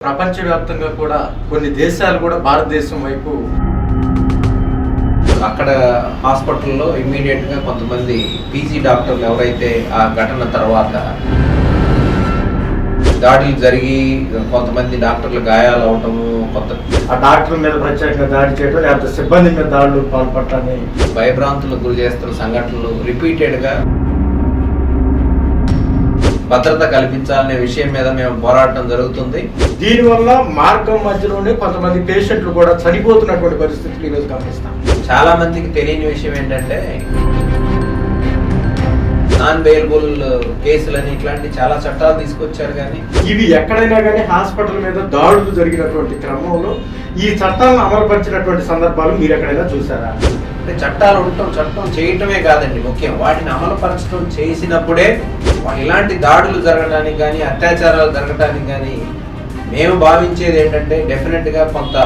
ప్రపంచవ్యాప్తంగా కూడా కొన్ని దేశాలు కూడా భారతదేశం వైపు అక్కడ హాస్పిటల్లో ఇమ్మీడియట్గా కొంతమంది పీజీ డాక్టర్లు ఎవరైతే ఆ ఘటన తర్వాత దాడులు జరిగి కొంతమంది డాక్టర్లు గాయాలు అవటము కొంత ఆ డాక్టర్ మీద ప్రత్యేకంగా దాడి చేయడం లేకపోతే సిబ్బంది మీద దాడులు పాల్పడటాన్ని భయభ్రాంతులకు గురి చేస్తున్న సంఘటనలు రిపీటెడ్గా భద్రత కల్పించాలనే విషయం మీద మేము పోరాటం జరుగుతుంది. దీనివల్ల మార్గం మధ్యలోనే కొంతమంది పేషెంట్లు కూడా చనిపోతున్నటువంటి పరిస్థితులు ఈరోజు గమనిస్తాం. చాలా మందికి తెలియని విషయం ఏంటంటే నాన్ బెయిలబుల్ కేసులని ఇట్లాంటి చాలా చట్టాలు తీసుకొచ్చారు కానీ. ఇవి ఎక్కడైనా కానీ హాస్పిటల్ మీద దాడులు జరిగినటువంటి క్రమంలో ఈ చట్టాలను అమలుపరిచినటువంటి సందర్భాలు మీరు ఎక్కడైనా చూసారా? అంటే చట్టాలు ఉండటం చట్టం చేయటమే కాదండి ముఖ్యం. వాటిని అమలుపరచడం చేసినప్పుడే ఇలాంటి దాడులు జరగడానికి కానీ అత్యాచారాలు జరగడానికి కానీ మేము భావించేది ఏంటంటే డెఫినెట్గా కొంత